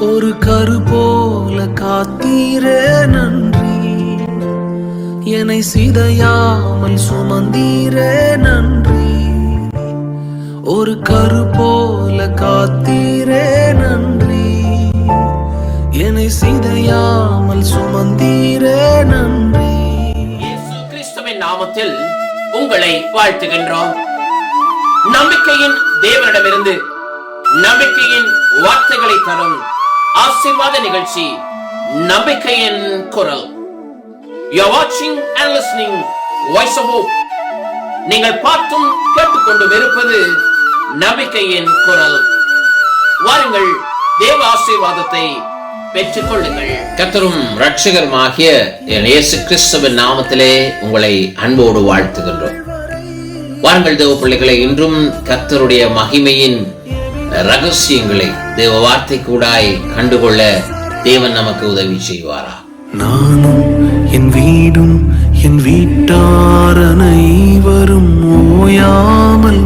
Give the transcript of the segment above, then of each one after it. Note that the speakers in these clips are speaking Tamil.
ஒரு கரு போல காத்தீரே நன்றி. என்னை சிதையாமல் சுமந்தீரே நன்றி. ஒரு கரு போல காத்தீரே நன்றி. என்னை சிதையாமல் சுமந்தீரே நன்றி. கிறிஸ்துவின் நாமத்தில் உங்களை வாழ்த்துகின்றோம். நம்பிக்கையின் தேவனிடமிருந்து நம்பிக்கையின் வார்த்தைகளை தரும் ஆசீர்வாத நிகழ்ச்சி நம்பிக்கையின் குரல். யூ வாட்சிங் and listening voice of hope நீங்கள் பார்த்தும் கேட்டுக்கொண்டு வெறுப்பது நம்பிக்கையின் குரல். வாருங்கள் தேவ ஆசீர்வாதத்தை பெற்றுக் கொள்ளுங்கள் கத்தரும் ரட்சகருமாகிய இயேசு கிறிஸ்துவின் நாமத்திலே உங்களை அன்போடு வாழ்த்துகின்றோம். வாருங்கள் தேவ பிள்ளைகளை இன்றும் கத்தருடைய மகிமையின் ரகசியங்களை தேவ வார்த்தை கூடாய் கண்டுகொள்ள தேவன் நமக்கு உதவி செய்வாரா? நானும் என் வீடும் என் வீட்டார் அனைவரும் ஓயாமல்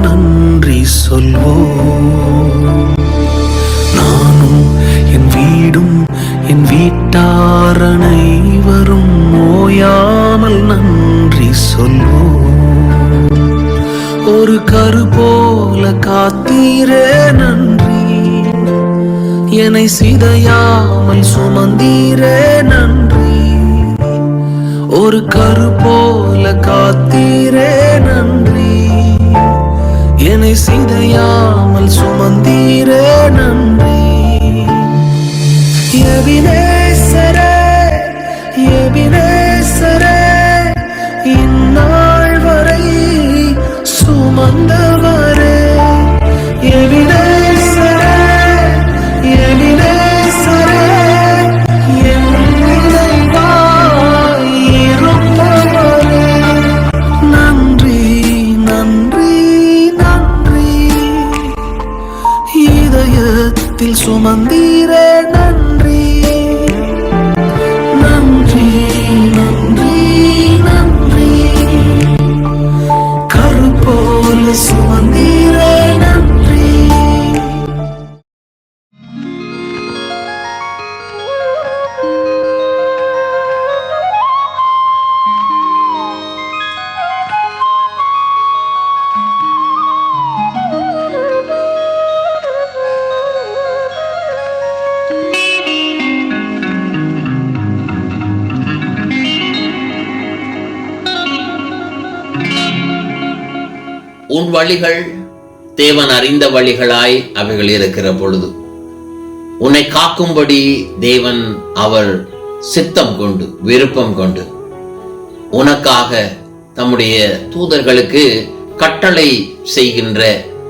என்னை சிதையாமல் சுமந்தீரே நன்றி. ஒரு கரு போல காத்தீரே நன்றி. என்னை சிதையாமல் சுமந்தீரே நன்றி. எவினேசரே எவினே வழிகள் தேவன் அறிந்த வழிகளாய் அவைகள் இருக்கிற பொழுது உன்னை காக்கும்படி தேவன் அவர் சித்தம் கொண்டு விருப்பம் கொண்டு உனக்காக தம்முடைய தூதர்களுக்கு கட்டளை செய்கின்ற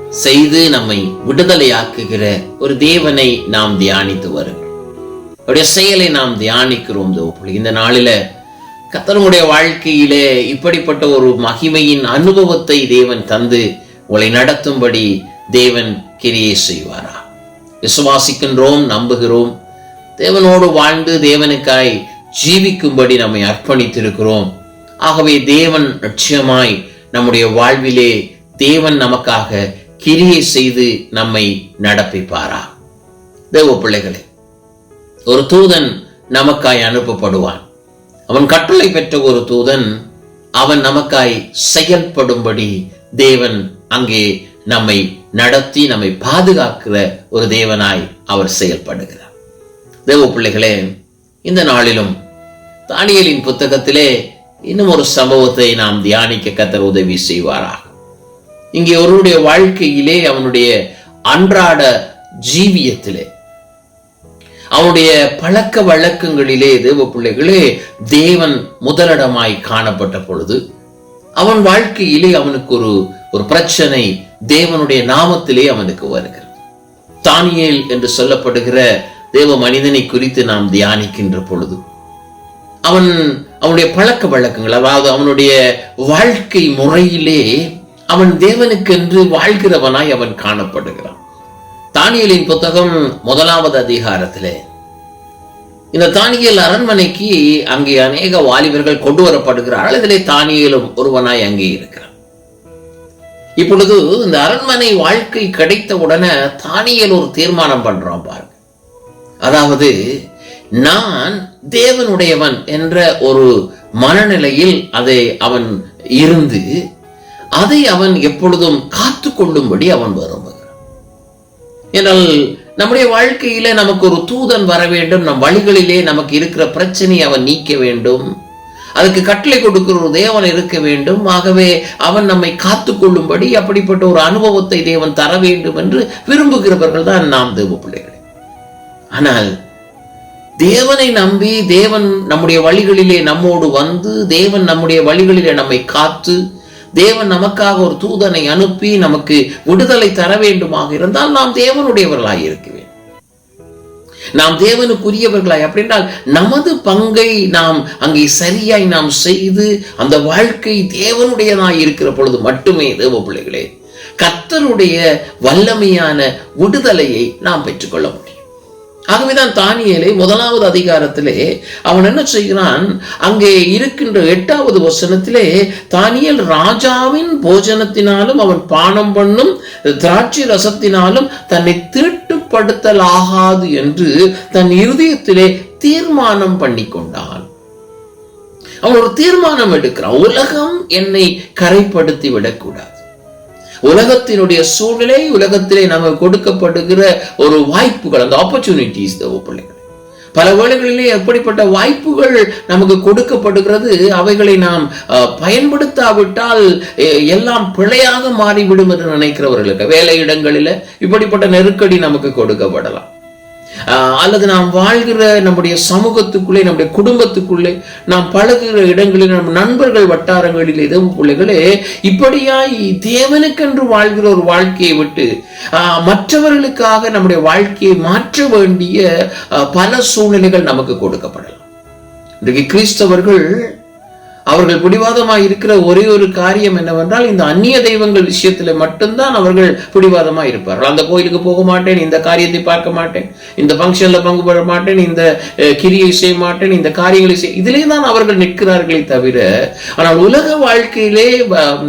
செய்து நம்மை விடுதலையாக்குகிற ஒரு தேவனை நாம் தியானித்து வருகிறோம். அவருடைய செயலை நாம் தியானிக்கிறோம் தோப்புலி இந்த நாளில கத்தனுடைய வாழ்க்கையிலே இப்படிப்பட்ட ஒரு மகிமையின் அனுபவத்தை தேவன் தந்து உங்களை நடத்தும்படி தேவன் கிரியை செய்வாரா? விசுவாசிக்கின்றோம் நம்புகிறோம். தேவனோடு வாழ்ந்து தேவனுக்காய் ஜீவிக்கும்படி நம்மை அர்ப்பணித்திருக்கிறோம். ஆகவே தேவன் லட்சியமாய் நம்முடைய வாழ்விலே தேவன் நமக்காக கிரியை செய்து நம்மை நடப்பிப்பாரா? தேவ பிள்ளைகளே ஒரு தூதன் நமக்காய் அனுப்பப்படுவான். அவன் கட்டளை பெற்ற ஒரு தூதன் அவன் நமக்காய் செயல்படும்படி தேவன் அங்கே நம்மை நடத்தி நம்மை பாதுகாக்கிற ஒரு தேவனாய் அவர் செயல்படுகிறார். தேவ பிள்ளைகளே இந்த நாளிலும் தானியலின் புத்தகத்திலே இன்னும் ஒரு சம்பவத்தை நாம் தியானிக்க கத்தர் உதவி செய்வாராக. இங்கே ஒருவருடைய வாழ்க்கையிலே அவனுடைய அன்றாட ஜீவியத்திலே அவனுடைய பழக்க வழக்கங்களிலே தேவ பிள்ளைகளே தேவன் முதலிடமாய் காணப்பட்ட பொழுது அவன் வாழ்க்கையிலே அவனுக்கு ஒரு ஒரு பிரச்சனை தேவனுடைய நாமத்திலே அவனுக்கு வருகிறது. தானியேல் என்று சொல்லப்படுகிற தேவ மனிதனை குறித்து நாம் தியானிக்கின்ற பொழுது அவன் அவனுடைய பழக்க வழக்கங்கள் அதாவது அவனுடைய வாழ்க்கை முறையிலே அவன் தேவனுக்கென்று வாழ்கிறவனாய் அவன் காணப்படுகிறான். தானியலின் புத்தகம் முதலாவது அதிகாரத்திலே இந்த தானியல் அரண்மனைக்கு அங்கே அநேக வாலிபர்கள் கொண்டு வரப்படுகிறார்கள். இதிலே தானியலும் ஒருவனாய் அங்கே இருக்கு இப்பொழுது இந்த அரண்மனை வாழ்க்கை கிடைத்த உடனே தானியல் ஒரு தீர்மானம் பண்றான் பாருங்க. அதாவது நான் தேவனுடையவன் என்ற ஒரு மனநிலையில் அதை அவன் இருந்து அதை அவன் எப்பொழுதும் காத்து கொள்ளும்படி அவன் விரும்புகிறான். என்றால் நம்முடைய வாழ்க்கையில நமக்கு ஒரு தூதன் வர வேண்டும் நம் வழிகளிலே நமக்கு இருக்கிற பிரச்சனையை அவன் நீக்க வேண்டும். அதுக்கு கட்டளை கொடுக்கிற ஒரு தேவன் இருக்க வேண்டும். ஆகவே அவன் நம்மை காத்து கொள்ளும்படி அப்படிப்பட்ட ஒரு அனுபவத்தை தேவன் தர வேண்டும் என்று விரும்புகிறவர்கள் தான் நாம் தேவ பிள்ளைகள். ஆனால் தேவனை நம்பி தேவன் நம்முடைய வழிகளிலே நம்மோடு வந்து தேவன் நம்முடைய வழிகளிலே நம்மை காத்து தேவன் நமக்காக ஒரு தூதனை அனுப்பி நமக்கு விடுதலை தர வேண்டுமாக இருந்தால் நாம் தேவனுடையவர்களாக இருக்க வேண்டும். நாம் தேவனுக்குரியவர்களாய். அப்படின்றால் நமது பங்கை நாம் அங்கே சரியாய் நாம் செய்து அந்த வாழ்க்கை தேவனுடையதாய் இருக்கிற பொழுது மட்டுமே தேவ பிள்ளைகளே. கர்த்தருடைய வல்லமையான விடுதலையை நாம் பெற்றுக்கொள்ள ஆகவேதான் தானியலை முதலாவது அதிகாரத்திலே அவன் என்ன செய்கிறான்? அங்கே இருக்கின்ற எட்டாவது வசனத்திலே தானியல் ராஜாவின் போஜனத்தினாலும் அவன் பானம் பண்ணும் திராட்சை ரசத்தினாலும் தன்னை தீட்டுப்படுத்தல் ஆகாது என்று தன் இருதயத்திலே தீர்மானம் பண்ணி கொண்டான் அவன் ஒரு தீர்மானம் எடுக்கிறான். உலகம் என்னை கரைப்படுத்தி விடக்கூடாது. உலகத்தினுடைய சூழ்நிலை உலகத்திலே நமக்கு கொடுக்கப்படுகிற ஒரு வாய்ப்புகள் அந்த ஆப்பர்ச்சுனிட்டிஸ் பிள்ளைகள். பல வேளைகளிலே எப்படிப்பட்ட வாய்ப்புகள் நமக்கு கொடுக்கப்படுகிறது அவைகளை நாம் பயன்படுத்தாவிட்டால் எல்லாம் பிழையாக மாறிவிடும் என்று நினைக்கிறவர்களுக்கு வேலையிடங்களில் இப்படிப்பட்ட நெருக்கடி நமக்கு கொடுக்கப்படலாம். அல்லது நாம் வாழ்கிற நம்முடைய சமூகத்துக்குள்ளே நம்முடைய குடும்பத்துக்குள்ளே நாம் பழகுகிற இடங்களில் நம் நண்பர்கள் வட்டாரங்களில் எதுவும் பிள்ளைகளே இப்படியாய் தேவனுக்கென்று வாழ்கிற ஒரு வாழ்க்கையை விட்டு மற்றவர்களுக்காக நம்முடைய வாழ்க்கையை மாற்ற வேண்டிய பல சூழ்நிலைகள் நமக்கு கொடுக்கப்படலாம். இன்றைக்கு கிறிஸ்தவர்கள் அவர்கள் பிடிவாதமாக இருக்கிற ஒரே ஒரு காரியம் என்னவென்றால் இந்த அந்நிய தெய்வங்கள் விஷயத்தில் மட்டும்தான் அவர்கள் பிடிவாதமாக இருப்பார்கள். அந்த கோயிலுக்கு போக மாட்டேன் இந்த காரியத்தை பார்க்க மாட்டேன் இந்த ஃபங்க்ஷனில் பங்கு பெற மாட்டேன் இந்த கிரியை செய்ய மாட்டேன் இந்த காரியங்களை செய்ய இதிலே தான் அவர்கள் நிற்கிறார்களே தவிர ஆனால் உலக வாழ்க்கையிலே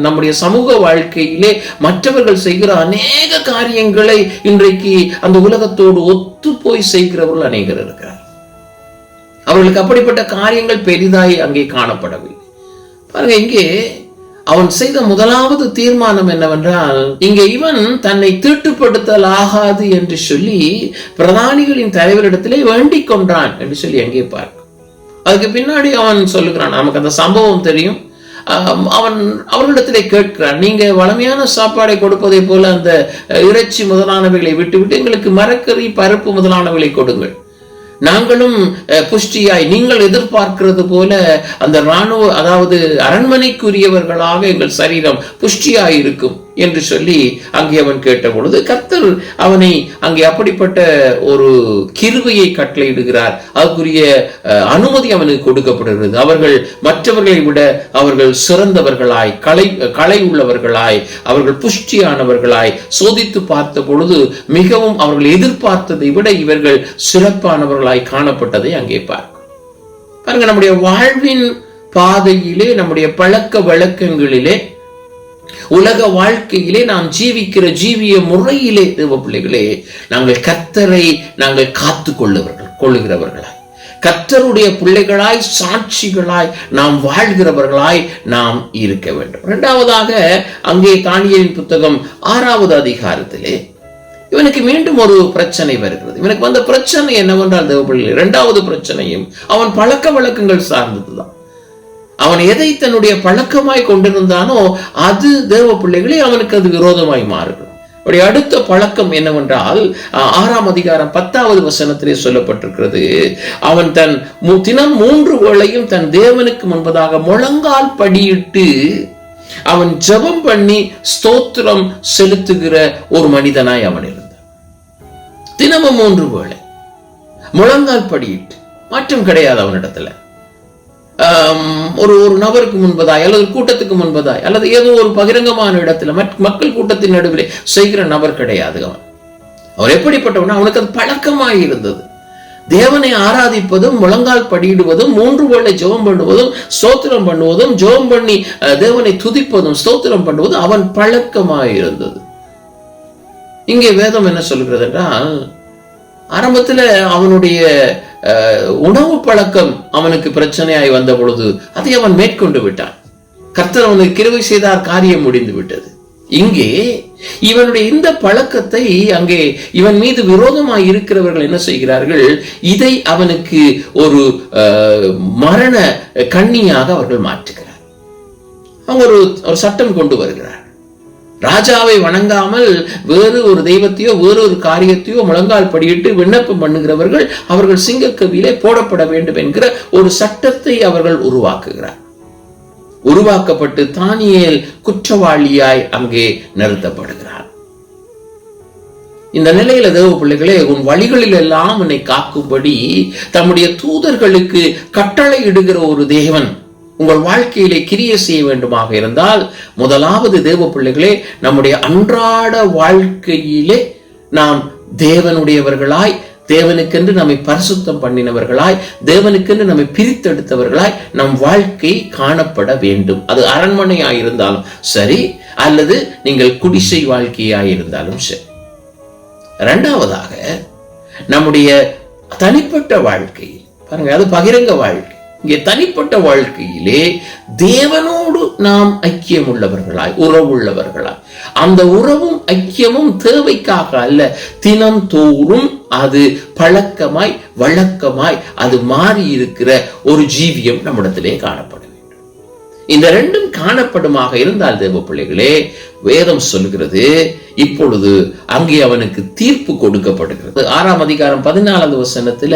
நம்முடைய சமூக வாழ்க்கையிலே மற்றவர்கள் செய்கிற அநேக காரியங்களை இன்றைக்கு அந்த உலகத்தோடு ஒத்து போய் செய்கிறவர்கள் அநேகர் இருக்கிறார் அவர்களுக்கு அப்படிப்பட்ட காரியங்கள் பெரிதாய் அங்கே காணப்படவில்லை. பாருங்க இங்கே அவன் செய்த முதலாவது தீர்மானம் என்னவென்றால் இங்கே இவன் தன்னை தீட்டுப்படுத்தல் ஆகாது என்று சொல்லி பிரதானிகளின் தலைவரிடத்திலே வேண்டிக் கொண்டான் என்று சொல்லி அங்கே பார்க்கும். அதுக்கு பின்னாடி அவன் சொல்லுகிறான் நமக்கு அந்த சம்பவம் தெரியும். அவன் அவர்களிடத்திலே கேட்கிறான் நீங்க வளமையான சாப்பாடை கொடுப்பதை போல அந்த இறைச்சி முதலானவைகளை விட்டுவிட்டு எங்களுக்கு மரக்கறி பருப்பு முதலானவைகளை கொடுங்கள். நாங்களும் அஹ், புஷ்டியாய் நீங்கள் எதிர்பார்க்கிறது போல அந்த இராணுவ அதாவது அரண்மனைக்குரியவர்களாக எங்கள் சரீரம் புஷ்டியாய் இருக்கும் என்று சொல்லி அங்கே அவன் கேட்ட பொழுது கர்த்தர் அவனை அங்கே அப்படிப்பட்ட ஒரு கிருவையை கட்டளையிடுகிறார். அதுக்குரிய அனுமதி அவனுக்கு கொடுக்கப்படுகிறது. அவர்கள் மற்றவர்களை விட அவர்கள் சிறந்தவர்களாய் கலை கலை உள்ளவர்களாய் அவர்கள் புஷ்டியானவர்களாய் சோதித்து பார்த்த பொழுது மிகவும் அவர்கள் எதிர்பார்த்ததை விட இவர்கள் சிறப்பானவர்களாய் காணப்பட்டதை அங்கே பார்க்கும் பாருங்க நம்முடைய வாழ்வின் பாதையிலே நம்முடைய பழக்க வழக்கங்களிலே உலக வாழ்க்கையிலே நாம் ஜீவிக்கிற ஜீவிய முறையிலே தேவ பிள்ளைகளே நாங்கள் கத்தரை நாங்கள் காத்து கொள்ளுவர்கள் கொள்ளுகிறவர்களாய். கத்தருடைய பிள்ளைகளாய் சாட்சிகளாய் நாம் வாழ்கிறவர்களாய் நாம் இருக்க வேண்டும். இரண்டாவதாக அங்கே தானியலின் புத்தகம் ஆறாவது அதிகாரத்திலே இவனுக்கு மீண்டும் ஒரு பிரச்சனை வருகிறது. இவனுக்கு வந்த பிரச்சனை என்னவென்றால் தேவ இரண்டாவது பிரச்சனையும் அவன் பழக்க வழக்கங்கள் சார்ந்ததுதான். அவன் எதை தன்னுடைய பழக்கமாய் கொண்டிருந்தானோ அது தேவ பிள்ளைகளே அவனுக்கு அது விரோதமாய் மாறுகிறது அவருடைய அடுத்த பழக்கம் என்னவென்றால் ஆறாம் அதிகாரம் பத்தாவது வசனத்திலே சொல்லப்பட்டிருக்கிறது அவன் தன் தினம் மூன்று வேளையும் தன் தேவனுக்கு முன்பதாக முழங்கால் படியிட்டு அவன் ஜெபம் பண்ணி ஸ்தோத்திரம் செலுத்துகிற ஒரு மனிதனாய் அவன் இருந்தான். தினமும் மூன்று வேளை முழங்கால் படியிட்டு மாற்றம் கிடையாது அவனிடத்துல. ஒரு ஒரு நபருக்கு முன்பதாய் அல்லது கூட்டத்துக்கு முன்பதாய் அல்லது ஏதோ ஒரு பகிரங்கமான இடத்துல மற்ற- மக்கள் கூட்டத்தின் நடுவில் செய்கிற நபர் கிடையாது அவன். அவர் எப்படிப்பட்டவனா? அவனுக்கு அது பழக்கமாக இருந்தது. தேவனை ஆராதிப்பதும் முழங்கால் படியிடுவதும் மூன்று வேளை ஜெபம் பண்ணுவதும் ஸ்தோத்திரம் பண்ணுவதும் ஜெபம் பண்ணி தேவனை துதிப்பதும் ஸ்தோத்திரம் பண்ணுவதும் அவன் பழக்கமாக இருந்தது. இங்கே வேதம் என்ன சொல்கிறது என்றால் ஆரம்பத்துல அவனுடைய உணவு பழக்கம் அவனுக்கு பிரச்சனையாய் வந்த பொழுது அதை அவன் மேற்கொண்டு விட்டான். கர்த்தர் அவனுக்கு கிருவை செய்தார் காரியம் முடிந்து விட்டது. இங்கே இவனுடைய இந்த பழக்கத்தை அங்கே இவன் மீது விரோதமாய் இருக்கிறவர்கள் என்ன செய்கிறார்கள்? இதை அவனுக்கு ஒரு அஹ், மரண கண்ணியாக அவர்கள் மாற்றுகிறார் அவங்க ஒரு ஒரு சட்டம் கொண்டு வருகிறார் ராஜாவை வணங்காமல் வேறு ஒரு தெய்வத்தையோ வேறு ஒரு காரியத்தையோ முழங்கால் படியிட்டு விண்ணப்பம் பண்ணுகிறவர்கள் அவர்கள் சிங்கக்கவியிலே போடப்பட வேண்டும் என்கிற ஒரு சட்டத்தை அவர்கள் உருவாக்குகிறார். உருவாக்கப்பட்டு தானியல் குற்றவாளியாய் அங்கே நிறுத்தப்படுகிறார். இந்த நிலையில தேவ பிள்ளைகளே உன் வழிகளில் எல்லாம் உன்னை காக்கும்படி தம்முடைய தூதர்களுக்கு கட்டளை இடுகிற ஒரு தேவன் உங்கள் வாழ்க்கையிலே கிரிய செய்ய வேண்டுமாக இருந்தால் முதலாவது தேவ பிள்ளைகளே நம்முடைய அன்றாட வாழ்க்கையிலே நாம் தேவனுடையவர்களாய் தேவனுக்கென்று நம்மை பரிசுத்தம் பண்ணினவர்களாய் தேவனுக்கென்று நம்மை பிரித்தெடுத்தவர்களாய் நம் வாழ்க்கை காணப்பட வேண்டும். அது அரண்மனையாய் இருந்தாலும் சரி அல்லது நீங்கள் குடிசை வாழ்க்கையாய் இருந்தாலும் சரி. இரண்டாவதாக நம்முடைய தனிப்பட்ட வாழ்க்கை பாருங்க அது பகிரங்க வாழ்க்கை. இங்கே தனிப்பட்ட வாழ்க்கையிலே தேவனோடு நாம் ஐக்கியம் உள்ளவர்களாய் உறவுள்ளவர்களாய். அந்த உறவும் ஐக்கியமும் தேவைக்காக அல்ல தினம் தோறும் அது பழக்கமாய் வழக்கமாய் அது மாறி இருக்கிற ஒரு ஜீவியம் நம்மிடத்திலே காணப்பட வேண்டும். இந்த ரெண்டும் காணப்படுமாக இருந்தால் தேவ பிள்ளைகளே வேதம் சொல்கிறது இப்பொழுது அங்கே அவனுக்கு தீர்ப்பு கொடுக்கப்படுகிறது. ஆறாம் அதிகாரம் பதினாலாவது வசனத்துல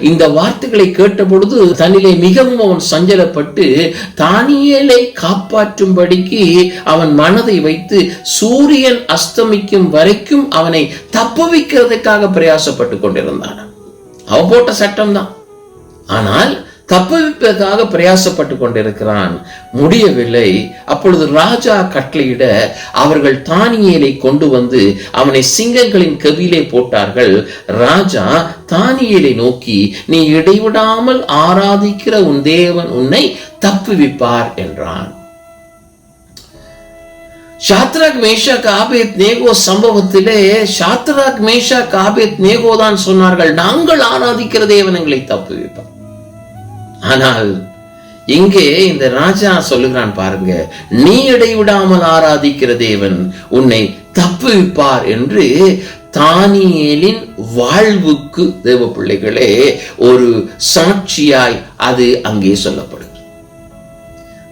இந்த வார்த்தைகளை கேட்ட பொழுது தன்னிலே மிகவும் அவன் சஞ்சலப்பட்டு தானியலை காப்பாற்றும்படிக்கு அவன் மனதை வைத்து சூரியன் அஸ்தமிக்கும் வரைக்கும் அவனை தப்புவிக்கிறதுக்காக பிரயாசப்பட்டு கொண்டிருந்தான். அவன் போட்ட சட்டம் தான் ஆனால் தப்புவிப்பதற்காக பிரயாசப்பட்டு கொண்டிருக்கிறான். முடியவில்லை. அப்பொழுது ராஜா கட்டளையிட அவர்கள் தானியலை கொண்டு வந்து அவனை சிங்கங்களின் கவியிலே போட்டார்கள். ராஜா தானியலை நோக்கி நீ இடைவிடாமல் ஆராதிக்கிற உன் தேவன் உன்னை தப்புவிப்பார் என்றான். ஷாத்ராக் மேஷா காபேத் நேகோ சம்பவத்திலே ஷாத்ராக் மேஷா காபேத் நேகோ தான் சொன்னார்கள் நாங்கள் ஆராதிக்கிற தேவன் எங்களை தப்புவிப்பார். ஆனால் இங்கே இந்த ராஜா சொல்லுகிறான் பாருங்க நீ இடைவிடாமல் ஆராதிக்கிற தேவன் உன்னை தப்புவிப்பார் என்று தானியேலின் வாழ்வுக்கு தேவ பிள்ளைகளே ஒரு சாட்சியாய் அது அங்கே சொல்லப்படுது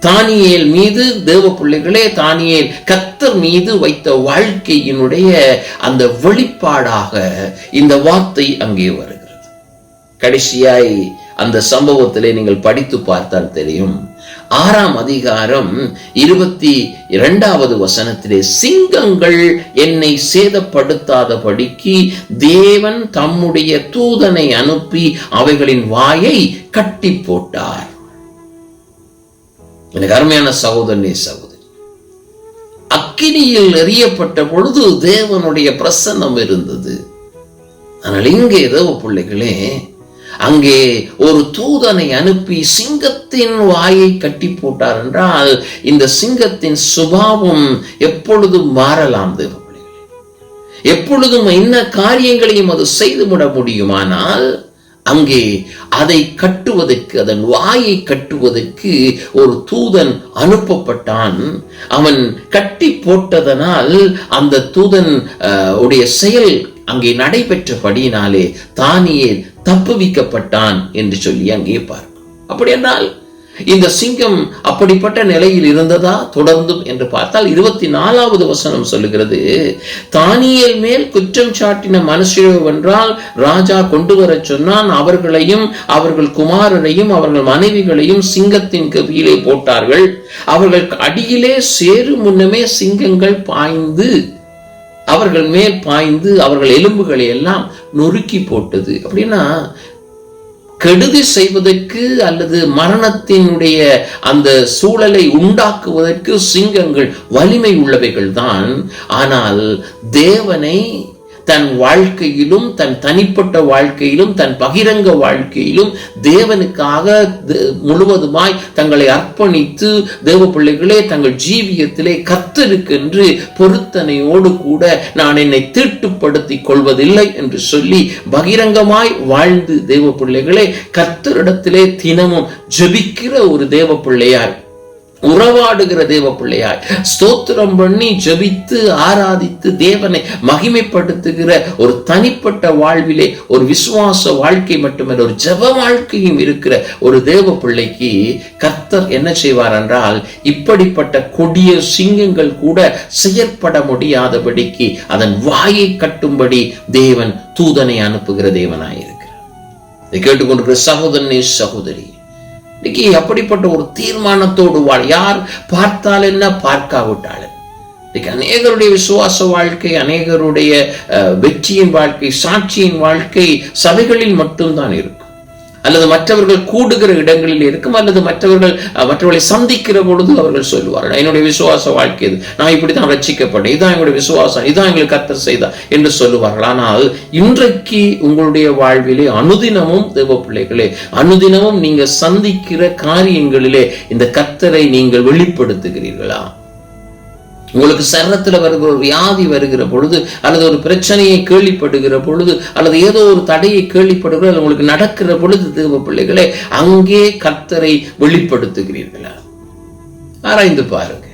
தானியேல் மீது தேவ பிள்ளைகளே தானியல் கத்தர் மீது வைத்த வாழ்க்கையினுடைய அந்த வெளிப்பாடாக இந்த வார்த்தை அங்கே வருகிறது. கடைசியாய் அந்த சம்பவத்திலே நீங்கள் படித்து பார்த்தால் தெரியும். ஆறாம் அதிகாரம் இருபத்தி இரண்டாவது வசனத்திலே சிங்கங்கள் என்னை சேதப்படுத்தாதபடிக்கு தேவன் தம்முடைய தூதனை அனுப்பி அவைகளின் வாயை கட்டி போட்டார். எனக்கு அருமையான சகோதரனே சகோதரி அக்கினியில் எறியப்பட்ட பொழுது தேவனுடைய பிரசன்னம் இருந்தது. ஆனால் இங்கே ஏதோ பிள்ளைகளே அங்கே ஒரு தூதனை அனுப்பி சிங்கத்தின் வாயை கட்டி போட்டார் என்றால் இந்த சிங்கத்தின் சுபாவம் எப்பொழுதும் மாறலாம் தேவ எப்பொழுதும் என்ன காரியங்களையும் அது செய்துவிட முடியுமானால் அங்கே அதை கட்டுவதற்கு அதன் வாயை கட்டுவதற்கு ஒரு தூதன் அனுப்பப்பட்டான். அவன் கட்டி போட்டதனால் அந்த தூதன் அஹ், உடைய செயல் அங்கே நடைபெற்றபடியினாலே தானியே தப்புவிக்கப்பட்டான் என்று சொல்லி அங்கே பார்க்கும் அப்படி என்றால் இந்த சிங்கம் அப்படிப்பட்ட நிலையில் இருந்ததா? தொடர்ந்தும் என்று பார்த்தால் இருபத்தி நாலாவது வசனம் சொல்லுகிறது தானியல் மேல் குற்றம் சாட்டின மனுஷவென்றால் ராஜா கொண்டு வரச் சொன்னான் அவர்களையும் அவர்கள் குமாரரையும் அவர்கள் மனைவிகளையும் சிங்கத்தின் கவியிலே போட்டார்கள். அவர்கள் அடியிலே சேரு முன்னமே சிங்கங்கள் பாய்ந்து அவர்கள் மேல் பாய்ந்து அவர்கள் எலும்புகளை எல்லாம் நொறுக்கி போட்டது. அப்படின்னா கெடுதி செய்வதற்கு அல்லது மரணத்தினுடைய அந்த சூழலை உண்டாக்குவதற்கு சிங்கங்கள் வலிமை உள்ளவைகள் தான் ஆனால் தேவனை தன் வாழ்க்கையிலும் தன் தனிப்பட்ட வாழ்க்கையிலும் தன் பகிரங்க வாழ்க்கையிலும் தேவனுக்காக முழுவதுமாய் தங்களை அர்ப்பணித்து தேவ பிள்ளைகளே தங்கள் ஜீவியத்திலே கத்தருக்கென்று பொருத்தனையோடு கூட நான் என்னை தீட்டுப்படுத்தி கொள்வதில்லை என்று சொல்லி பகிரங்கமாய் வாழ்ந்து தேவ பிள்ளைகளே கத்தரிடத்திலே தினமும் ஜெபிக்கிற ஒரு தேவ பிள்ளையாய். உறவாடுகிற தேவ பிள்ளையாய் ஸ்தோத்திரம் பண்ணி ஜபித்து ஆராதித்து தேவனை மகிமைப்படுத்துகிற ஒரு தனிப்பட்ட வாழ்விலே ஒரு விசுவாச வாழ்க்கை மட்டுமல்ல ஒரு ஜப வாழ்க்கையும் இருக்கிற ஒரு தேவ பிள்ளைக்கு கர்த்தர் என்ன செய்வார் என்றால் இப்படிப்பட்ட கொடிய சிங்கங்கள் கூட செயற்பட முடியாதபடிக்கு அதன் வாயை கட்டும்படி தேவன் தூதனை அனுப்புகிற தேவனாயிருக்கிறார். இதை கேட்டுக்கொண்டிருக்கிற சகோதரனே சகோதரி இன்னைக்கு அப்படிப்பட்ட ஒரு தீர்மானத்தோடு வாழ். யார் பார்த்தால் என்ன? பார்க்காவிட்டாள் இன்னைக்கு அநேகருடைய விசுவாச வாழ்க்கை அநேகருடைய அஹ், வெற்றியின் வாழ்க்கை சாட்சியின் வாழ்க்கை சபைகளில் மட்டும்தான் இருக்கும். அல்லது மற்றவர்கள் கூடுகிற இடங்களில் இருக்கும் அல்லது மற்றவர்கள் அஹ், மற்றவர்களை சந்திக்கிற பொழுது அவர்கள் சொல்லுவார்கள் என்னுடைய விசுவாச வாழ்க்கை இது. நான் இப்படித்தான் ரட்சிக்கப்பட்டேன். இதான் என்னுடைய விசுவாசம். இதான் எங்களுக்கு கத்தர் செய்தா என்று சொல்லுவார்கள். ஆனால் இன்றைக்கு உங்களுடைய வாழ்விலே அனுதினமும் தேவ பிள்ளைகளே அனுதினமும் நீங்க சந்திக்கிற காரியங்களிலே இந்த கத்தரை நீங்கள் வெளிப்படுத்துகிறீர்களா? உங்களுக்கு சரத்துல வருகிற ஒரு வியாதி வருகிற பொழுது அல்லது ஒரு பிரச்சனையை கேள்விப்படுகிற பொழுது அல்லது ஏதோ ஒரு தடையை கேள்விப்படுகிற உங்களுக்கு நடக்கிற பொழுது தேவ பிள்ளைகளே அங்கே கர்த்தரை வெளிப்படுத்துகிறீர்களா? ஆராய்ந்து பாருங்க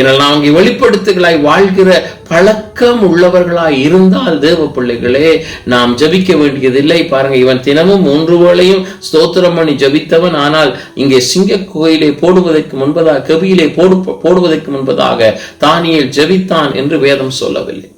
ஏனால் நாம் வெளிப்படுத்துகளாய் வாழ்கிற பழக்கம் உள்ளவர்களாய் இருந்தால் தேவ பிள்ளைகளே நாம் ஜபிக்க வேண்டியதில்லை. பாருங்க இவன் தினமும் மூன்று வேளையும் ஸ்தோத்திரம் பண்ணி ஜபித்தவன். ஆனால் இங்கே சிங்க கோயிலை போடுவதற்கு முன்பதாக கவியிலே போடு போடுவதற்கு முன்பதாக தானியல் ஜபித்தான் என்று வேதம் சொல்லவில்லை.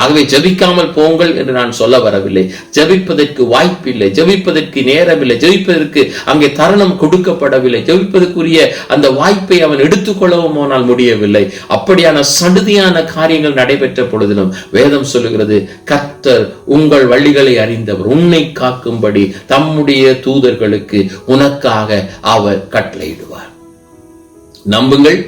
ஆகவே ஜபிக்காமல் போங்கள் என்று நான் சொல்ல வரவில்லை. ஜபிப்பதற்கு வாய்ப்பில்லை. ஜபிப்பதற்கு நேரமில்லை. ஜபிப்பதற்கு அங்கே தருணம் கொடுக்கப்படவில்லை. ஜபிப்பதற்குரிய அந்த வாய்ப்பை அவன் எடுத்துக்கொள்ளவும் ஆனால் முடியவில்லை. அப்படியான சடுதியான காரியங்கள் நடைபெற்ற பொழுதிலும் வேதம் சொல்லுகிறது கர்த்தர் உங்கள் வழிகளை அறிந்தவர். உன்னை காக்கும்படி தம்முடைய தூதர்களுக்கு உனக்காக அவர் கட்டளையிடுவார். நம்புங்கள்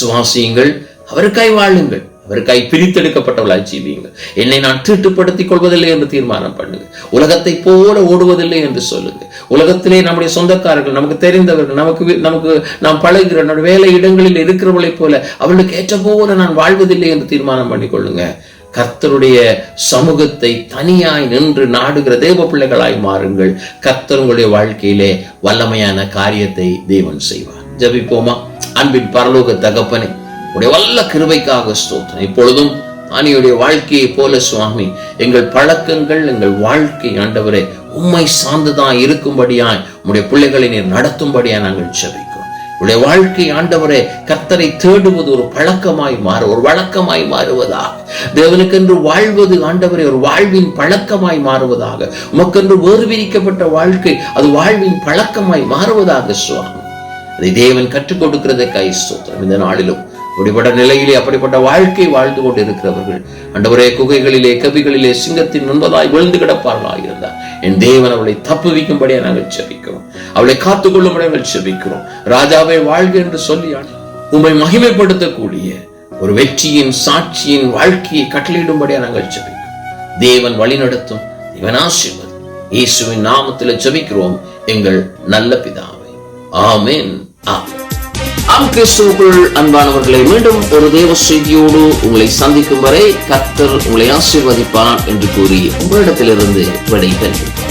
சுவாசியுங்கள் அவருக்காய் வாழுங்கள். அவருக்காய் பிரித்தெடுக்கப்பட்டவளாய் ஜீவியுங்க என்னை நான் தீட்டுப்படுத்திக் கொள்வதில்லை என்று தீர்மானம் பண்ணுங்க உலகத்தை போல ஓடுவதில்லை என்று சொல்லுங்க உலகத்திலே நம்முடைய சொந்தக்காரர்கள் நமக்கு தெரிந்தவர்கள் நமக்கு நமக்கு நாம் பழகிற நம்முடைய வேலை இடங்களில் இருக்கிறவளைப் போல அவர்களுக்கு ஏற்ற போல நான் வாழ்வதில்லை என்று தீர்மானம் பண்ணிக்கொள்ளுங்க கர்த்தருடைய சமூகத்தை தனியாய் நின்று நாடுகிற தேவ பிள்ளைகளாய் மாறுங்கள். கர்த்தர் உங்களுடைய வாழ்க்கையிலே வல்லமையான காரியத்தை தேவன் செய்வார். ஜபிப்போமா? அன்பின் பரலோக தகப்பனே உடைய வல்ல கிருபைக்காக ஸ்தோத்திரம். இப்பொழுதும் அணியுடைய வாழ்க்கையை போல சுவாமி எங்கள் பழக்கங்கள் எங்கள் வாழ்க்கை ஆண்டவரே உண்மை சார்ந்துதான் இருக்கும்படியாய் உடைய பிள்ளைகளை நீர் நடத்தும்படியாய் நாங்கள் ஜெபிக்கிறோம். உடைய வாழ்க்கை ஆண்டவரே கர்த்தரை தேடுவது ஒரு பழக்கமாய் மாறு ஒரு வழக்கமாய் மாறுவதாக. தேவனுக்கென்று வாழ்வது ஆண்டவரே ஒரு வாழ்வின் பழக்கமாய் மாறுவதாக. உமக்கென்று வேறுவிரிக்கப்பட்ட வாழ்க்கை அது வாழ்வின் பழக்கமாய் மாறுவதாக சுவாமி. அதை தேவன் கற்றுக் கொடுக்கிறதுக்காய் ஸ்தோத்திரம். இந்த நாளிலும் அப்படிப்பட்ட நிலையிலே அப்படிப்பட்ட வாழ்க்கை வாழ்ந்து கொண்டு இருக்கிறவர்கள் அண்டவரே குகைகளிலே கபிகளிலே சிங்கத்தின் முன்பதாய் விழுந்து கிடப்பார்களாக இருந்தார். என் தேவன் அவளை தப்புவிக்கும்படியா நாங்கள் செபிக்கிறோம். அவளை காத்துக்கொள்ளும்படி நாங்கள் செபிக்கிறோம். ராஜாவை வாழ்க என்று சொல்லி உம்மை மகிமைப்படுத்தக்கூடிய ஒரு வெற்றியின் சாட்சியின் வாழ்க்கையை கட்டளையிடும்படியா நாங்கள் செபிக்கிறோம். தேவன் வழிநடத்தும் தேவன் ஆசீர்வதி இயேசுவின் நாமத்தில் செபிக்கிறோம் எங்கள் நல்ல பிதாவை. ஆமேன். ஆமேன். ஆம் கிறிஸ்துவுக்குள் அன்பானவர்களை மீண்டும் ஒரு தேவ செய்தியோடு உங்களை சந்திக்கும் வரை கத்தர் உங்களை ஆசீர்வதிப்பான் என்று கூறி உங்களிடத்திலிருந்து விடை பெறுகிறேன்